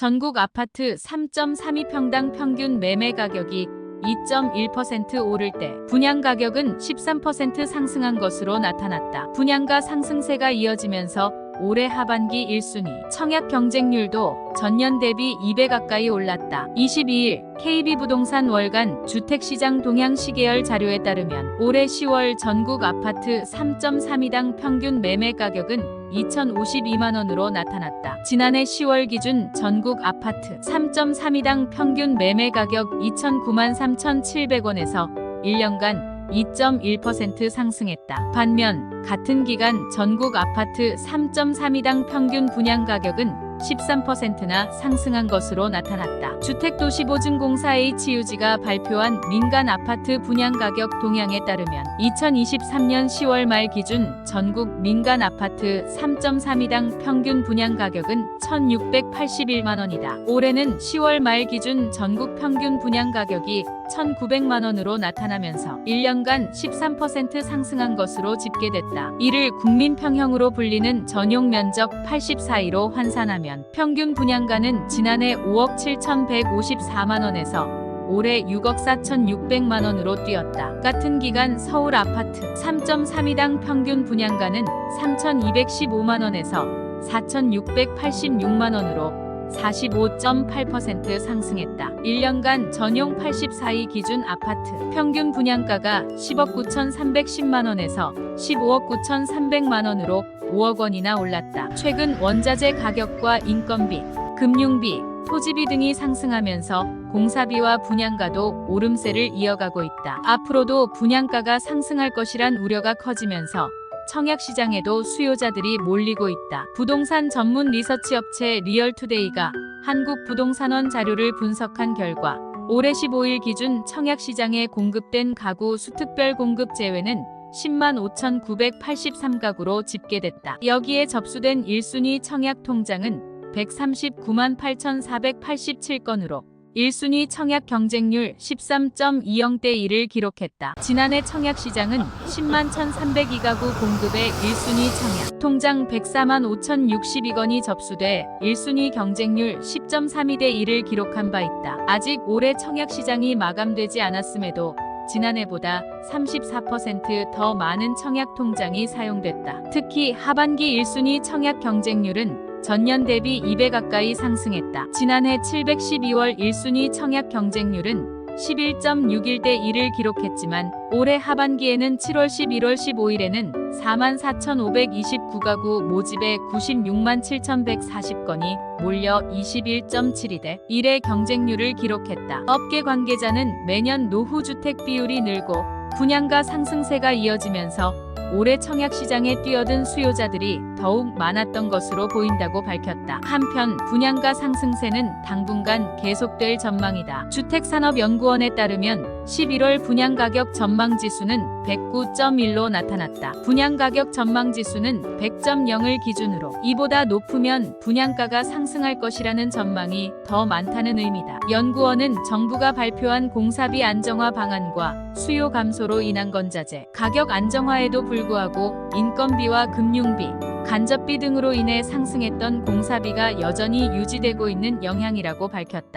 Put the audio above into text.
전국 아파트 3.32평당 평균 매매 가격이 2.1% 오를 때 분양 가격은 13% 상승한 것으로 나타났다. 분양가 상승세가 이어지면서 올해 하반기 1순위 청약 경쟁률도 전년 대비 2배 가까이 올랐다. 22일 KB부동산 월간 주택시장 동향 시계열 자료에 따르면 올해 10월 전국 아파트 3.32당 평균 매매 가격은 2,052만 원으로 나타났다. 지난해 10월 기준 전국 아파트 3.32당 평균 매매 가격 2,009만 3,700원에서 1년간 2.1% 상승했다. 반면 같은 기간 전국 아파트 3.32당 평균 분양 가격은 13%나 상승한 것으로 나타났다. 주택도시보증공사 HUG가 발표한 민간 아파트 분양 가격 동향에 따르면 2023년 10월 말 기준 전국 민간 아파트 3.32당 평균 분양 가격은 1,681만 원이다. 올해는 10월 말 기준 전국 평균 분양 가격이 1,900만 원으로 나타나면서 1년간 13% 상승한 것으로 집계됐다. 이를 국민 평형으로 불리는 전용 면적 84이로 환산하면 평균 분양가는 지난해 5억 7,154만 원에서 올해 6억 4,600만 원으로 뛰었다. 같은 기간 서울 아파트 3.32당 평균 분양가는 3,215만 원에서 4,686만 원으로 45.8% 상승했다. 1년간 전용 84위 기준 아파트 평균 분양가가 10억 9,310만 원에서 15억 9,300만 원으로 5억 원이나 올랐다. 최근 원자재 가격과 인건비, 금융비, 토지비 등이 상승하면서 공사비와 분양가도 오름세를 이어가고 있다. 앞으로도 분양가가 상승할 것이란 우려가 커지면서 청약 시장에도 수요자들이 몰리고 있다. 부동산 전문 리서치 업체 리얼투데이가 한국 부동산원 자료를 분석한 결과 올해 15일 기준 청약 시장에 공급된 가구 수특별 공급 제외는 10만 5,983가구로 집계됐다. 여기에 접수된 1순위 청약 통장은 139만 8,487건으로 1순위 청약 경쟁률 13.20대 1을 기록했다. 지난해 청약 시장은 10만 1,302가구 공급의 1순위 청약 통장 104만 5,062건이 접수돼 1순위 경쟁률 10.32대 1을 기록한 바 있다. 아직 올해 청약 시장이 마감되지 않았음에도 지난해보다 34%더 많은 청약 통장이 사용됐다. 특히 하반기 1순위 청약 경쟁률은 전년 대비 2배 가까이 상승했다. 지난해 712월 1순위 청약 경쟁률은 11.61대 1을 기록했지만 올해 하반기에는 7월 11월 15일에는 4만 4,529가구 모집에 96만 7,140건이 몰려 21.72대 1의 경쟁률을 기록했다. 업계 관계자는 매년 노후 주택 비율이 늘고 분양가 상승세가 이어지면서 올해 청약 시장에 뛰어든 수요자들이 더욱 많았던 것으로 보인다고 밝혔다. 한편 분양가 상승세는 당분간 계속될 전망이다. 주택산업연구원에 따르면 11월 분양가격 전망지수는 109.1로 나타났다. 분양가격 전망지수는 100.0을 기준으로 이보다 높으면 분양가가 상승할 것이라는 전망이 더 많다는 의미다. 연구원은 정부가 발표한 공사비 안정화 방안과 수요 감소로 인한 건자재 가격 안정화에도 불구하고 인건비와 금융비, 간접비 등으로 인해 상승했던 공사비가 여전히 유지되고 있는 영향이라고 밝혔다.